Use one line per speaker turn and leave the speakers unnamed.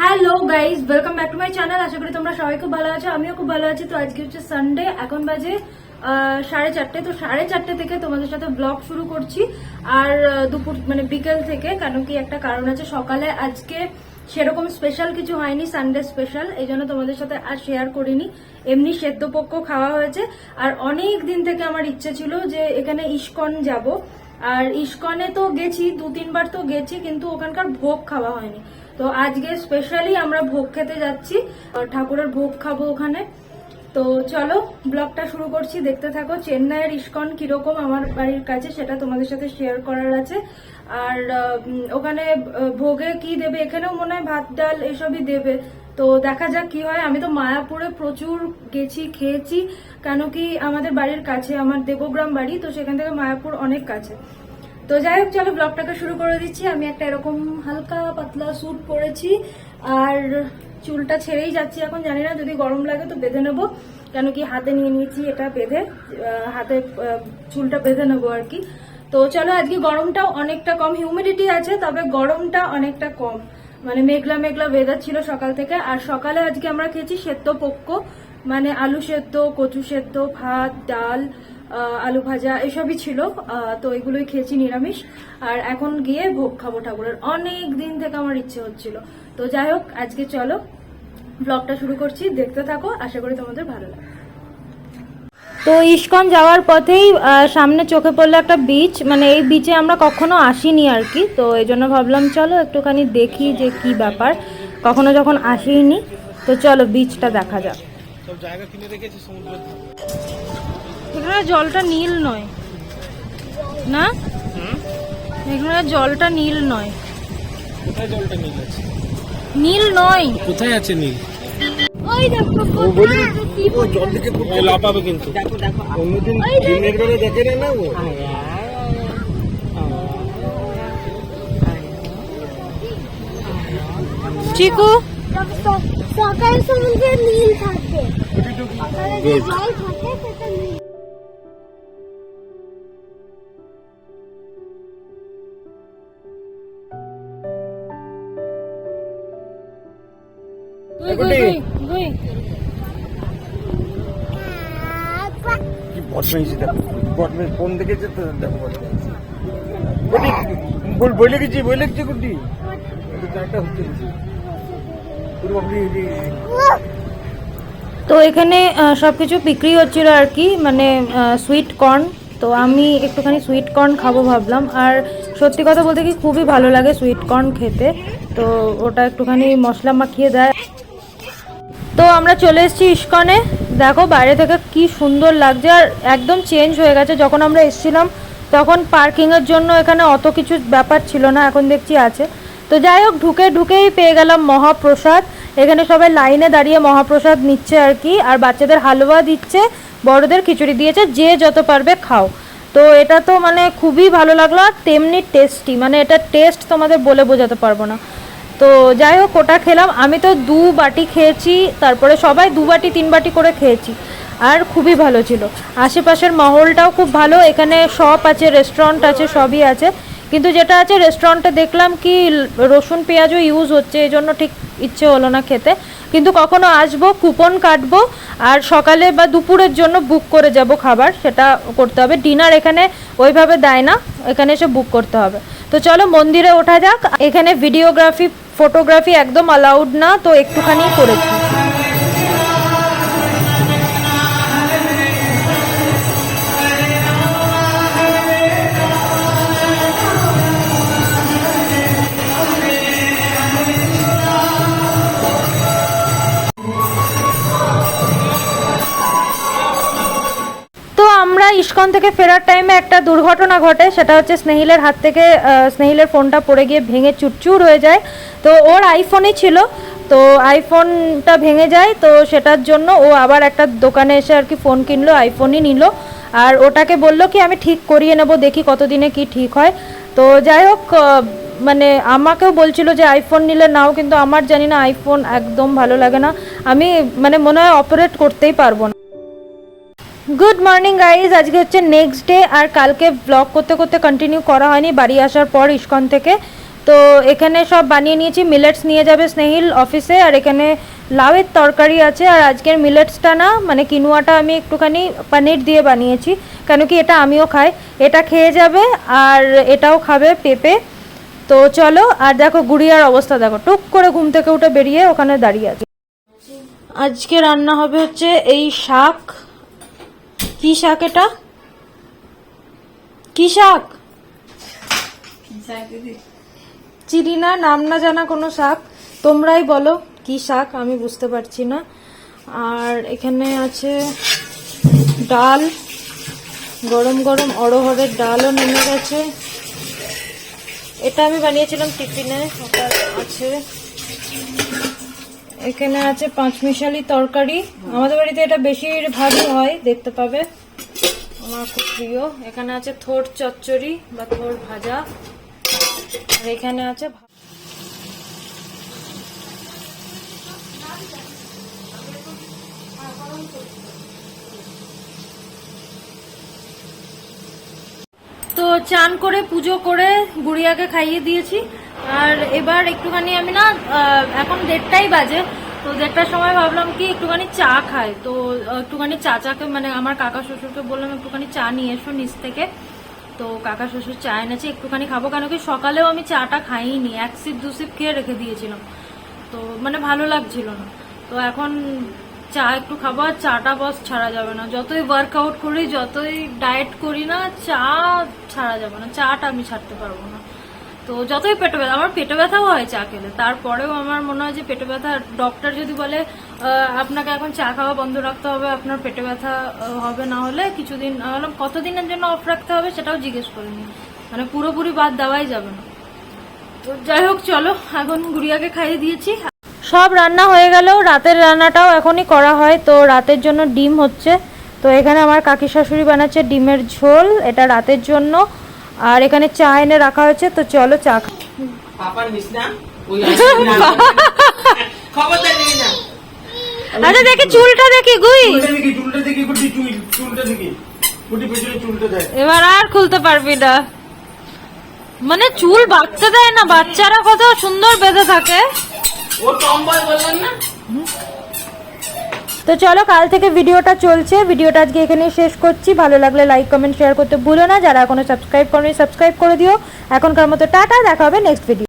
Hello guys welcome back to my channel আশা করি তোমরা সবাই খুব ভালো আছো, আমিও খুব ভালো আছি। তো আজকে হচ্ছে সানডে এখন বাজে সাড়ে চারটে। তো সাড়ে চারটে থেকে তোমাদের সাথে ব্লগ শুরু করছি। আর দুপুর মানে বিকেল থেকে কেন কি একটা কারণ আছে, সকালে আজকে সেরকম স্পেশাল কিছু হয়নি সানডে স্পেশাল এই জন্য তোমাদের সাথে আর শেয়ার করিনি। এমনি সেদ্ধ পক্ষ খাওয়া হয়েছে। আর অনেক দিন থেকে আমার ইচ্ছে ছিল যে এখানে ইস্কন যাব। আর ইস্কনে তো গেছি দু তিনবার তো গেছি, কিন্তু ওখানকার ভোগ খাওয়া হয়নি। তো আজকে স্পেশালি আমরা ভোগ খেতে যাচ্ছি। ঠাকুরের ভোগ খাব ওখানে। তো চলো ব্লগটা শুরু করছি। দেখতে থাকো, চেন্নাইয়ের ইস্কন কীরকম আমার বাড়ির কাছে সেটা তোমাদের সাথে শেয়ার করার আছে। আর ওখানে ভোগে কি দেবে? এখানেও মনে হয় ভাত, ডাল এসবই দেবে। তো দেখা যাক কি হয়। আমি তো মায়াপুরে প্রচুর গেছি, খেয়েছি। কেন কি আমাদের বাড়ির কাছে, আমার দেবগ্রাম বাড়ি, তো সেখান থেকে মায়াপুর অনেক কাছে। তো যাই হোক, চলো ব্লগটাকে শুরু করে দিচ্ছি। আমি একটা এরকম হালকা পাতলা স্যুট পরেছি, আর চুলটা ছেড়েই যাচ্ছি এখন, জানি না, যদি গরম লাগে তো বেঁধে নেব। কেন কি হাতে নিয়ে নিয়েছি এটা বেঁধে হাতে চুলটা বেঁধে নেব আর কি। তো চলো, আজকে গরমটাও অনেকটা কম হিউমিডিটি আছে, তবে গরমটা অনেকটা কম। মানে মেঘলা মেঘলা ওয়েদার ছিল সকাল থেকে, আর সকালে আজকে আমরা খেয়েছি সেদ্ধ পক্ক মানে আলু সেদ্ধ, কচু সেদ্ধ, ভাত, ডাল আলু ভাজা এসবই ছিল। তো এগুলোই খেয়েছি নিরামিষ। আর এখন গিয়ে ভোগ খাব ঠাকুরের। অনেক দিন থেকে আমার ইচ্ছে হচ্ছিল। তো যাই হোক, আজকে চলো ব্লগটা শুরু করছি। দেখতে থাকো, আশা করি তোমাদের ভালো লাগে তো ইস্কন যাওয়ার পথেই সামনে চোখে পড়ল একটা বিচ মানে এই বিচে আমরা কখনো আসিনি আর কি। তো এই জন্য ভাবলাম, চলো একটুখানি দেখি যে কি ব্যাপার। কখনো যখন আসিনি তো চলো বিচটা দেখা যাক।
জায়গা কিনে রেখেছি, সমুদ্রের ধারে।
এখানে জলটা নীল নয়। না? এখানে জলটা নীল নয়।
কোথায় জলটা নীল আছে?
নীল নয়।
কোথায় আছে নীল?
ওই দেখো
ও জল দিকে লাপাবে কিন্তু। অন্যদিন দিনের বেলা দেখে না না ও?
চিকু?
সকাল সমুদ্রে নীল থাকে জল থাকে
দেখো যেতে দেখো বল। গুটি চারটা হচ্ছে
তো এখানে আহ, সবকিছু বিক্রি হচ্ছিল আর কি মানে সুইট কর্ন তো আমি একটুখানি সুইট কর্ন খাব ভাবলাম। আর সত্যি কথা বলতে কি খুবই ভালো লাগে সুইট কর্ন খেতে। তো ওটা একটুখানি মশলা মাখিয়ে দেয়। তো আমরা চলে এসেছি ইস্কনে। দেখো বাইরে থেকে কি সুন্দর লাগছে আর একদম চেঞ্জ হয়ে গেছে। যখন আমরা এসেছিলাম, তখন পার্কিংয়ের জন্য এখানে অত কিছু ব্যাপার ছিল না, এখন দেখছি আছে। তো যাই হোক, ঢুকে, ঢুকেই পেয়ে গেলাম মহাপ্রসাদ। এখানে সবাই লাইনে দাঁড়িয়ে মহাপ্রসাদ নিচ্ছে আর কি। আর বাচ্চাদের হালুয়া দিচ্ছে, বড়দের খিচুড়ি দিয়েছে, যে যত পারবে খাও। তো এটা তো মানে খুবই ভালো লাগল আর তেমনি টেস্টি মানে এটা টেস্ট তোমাদের বলে বোঝাতে পারব না। তো যাই হোক, ওটা খেলাম। আমি তো দু বাটি খেয়েছি, তারপরে সবাই দু বাটি, তিন বাটি করে খেয়েছি। আর খুবই ভালো ছিল। আশেপাশের মহলটাও খুব ভালো, এখানে শপ আছে রেস্টুরেন্ট আছে, সবই আছে। কিন্তু যেটা আছে রেস্টুরেন্টে দেখলাম কি, রসুন পেঁয়াজও ইউজ হচ্ছে, এই জন্য ঠিক ইচ্ছে হলো না খেতে। কিন্তু কখনো আসব কুপন কাটবো, আর সকালে বা দুপুরের জন্য বুক করে যাব খাবার, সেটা করতে হবে। ডিনার এখানে ওইভাবে দেয় না, এখানে এসে বুক করতে হবে। তো চলো, মন্দিরে ওঠা যাক। এখানে ভিডিওগ্রাফি ফটোগ্রাফি একদম অ্যালাউড না, তো একটুখানি করেছি। আমরা ইস্কন থেকে ফেরার টাইমে একটা দুর্ঘটনা ঘটে, সেটা হচ্ছে স্নেহিলের হাত থেকে স্নেহিলের ফোনটা পড়ে গিয়ে ভেঙে চুরচুর হয়ে যায়। তো ওর আইফোনই ছিল। তো আইফোনটা ভেঙে যায়, তো সেটার জন্য ও আবার একটা দোকানে এসে আর কি ফোন কিনলো আইফোনই নিল। আর ওটাকে বলল কি, আমি ঠিক করিয়ে নেব, দেখি কতদিনে কি ঠিক হয়। তো যাই হোক মানে আমাকেও বলছিল যে আইফোন নিলে নাও। কিন্তু আমার জানি না আইফোন একদম ভালো লাগে না। আমি মানে মনে হয় অপারেট করতেই পারব না। গুড মর্নিং গাইজ আজকে হচ্ছে নেক্সট ডে আর কালকে ব্লগ করতে করতে কন্টিনিউ করা হয়নি। বাড়ি আসার পর ইস্কন থেকে। তো এখানে সব বানিয়ে নিয়েছি। মিলেটস নিয়ে যাবে স্নেহিল অফিসে আর এখানে লাউয়ের তরকারি আছে। আর আজকের মিলেটসটা না মানে কিনুয়াটা আমি একটুখানি পনির দিয়ে বানিয়েছি, কেন কি এটা আমিও খাই। এটা খেয়ে যাবে, আর এটাও খাবে পেঁপে। তো চলো, আর দেখো গুড়িয়ার অবস্থা, দেখো, টুক করে ঘুম থেকে উঠে বেরিয়ে ওখানে দাঁড়িয়ে আছে। আজকে রান্না হবে হচ্ছে এই শাক। কি শাক এটা? কি শাক? চিনি না, নাম না জানা কোনো শাক? তোমরাই বলো, কি শাক? আমি বুঝতে পারছি না। আর এখানে আছে ডাল, গরম গরম অড়হরের ডালও নেমে গেছে। এটা আমি বানিয়েছিলাম টিফিনে আছে। এখানে আছে পাঁচমিশালি তরকারি। আমাদের বাড়িতে এটা বেশিরভাগই হয়, দেখতে পাবে। আমার খুব প্রিয়। এখানে আছে থোর চচ্চড়ি বা থোর ভাজা। আর এখানে আছে তো চান করে পুজো করে গুড়িয়াকে খাইয়ে দিয়েছি। আর এবার একটুখানি আমি না এখন দেড়টাই বাজে, তো দেড়টার সময় ভাবলাম কি একটুখানি চা খাই। তো একটুখানি চা চাকে মানে আমার কাকা শ্বশুরকে বললাম একটুখানি চা নিয়ে এসো নিচ থেকে। তো কাকা শ্বশুর চা এনেছে একটুখানি খাব, কেন কি সকালেও আমি চাটা খাইনি, এক সিপ দু সিপ খেয়ে রেখে দিয়েছিলাম। তো মানে ভালো লাগছিল না। তো এখন চা একটু খাব আর চাটা বস ছাড়া যাবে না। যতই ওয়ার্কআউট করি, যতই ডায়েট করি না, চা ছাড়া যাবে না। চাটা আমি ছাড়তে পারব না। তো যতই পেটে ব্যথা, আমার পেটে ব্যথাও হয় চা খেলে। তারপরেও আমার মনে হয় যে পেটে ব্যথা ডক্টর যদি বলে আপনাকে এখন চা খাওয়া বন্ধ রাখতে হবে, আপনার পেটে ব্যথা হবে না হলে কিছুদিন বললাম কতদিনের জন্য অফ রাখতে হবে সেটাও জিজ্ঞেস করিনি মানে পুরোপুরি বাদ দেওয়াই যাবে না। তো যাই হোক, চলো, এখন গুড়িয়াকে খাইয়ে দিয়েছি। সব রান্না হয়ে গেল রাতের রান্নাটাও এখনই করা হয়। তো রাতের জন্য ডিম হচ্ছে। তো এখানে আমার কাকি শাশুড়ি বানাচ্ছে ডিমের ঝোল। এটা রাতের জন্য। আর এখানে চা এনে রাখা হয়েছে তো চলো চা আচ্ছা দেখি চুলটা দেখি গুই। এবার আর খুলতে পারবি না। মানে চুল বাঁধতে দেয় না বাচ্চারা কত সুন্দর বেঁধে থাকে।
ও টম্বয় বললেন না?
তো চলো, কাল থেকে ভিডিওটা চলছে। ভিডিওটা আজকে এখানে শেষ করছি। ভালো লাগলে লাইক কমেন্ট শেয়ার করতে ভুলো না। যারা এখনও সাবস্ক্রাইব করেনি সাবস্ক্রাইব করে দিও। এখনকার মতো টাটা, দেখা হবে নেক্সট ভিডিও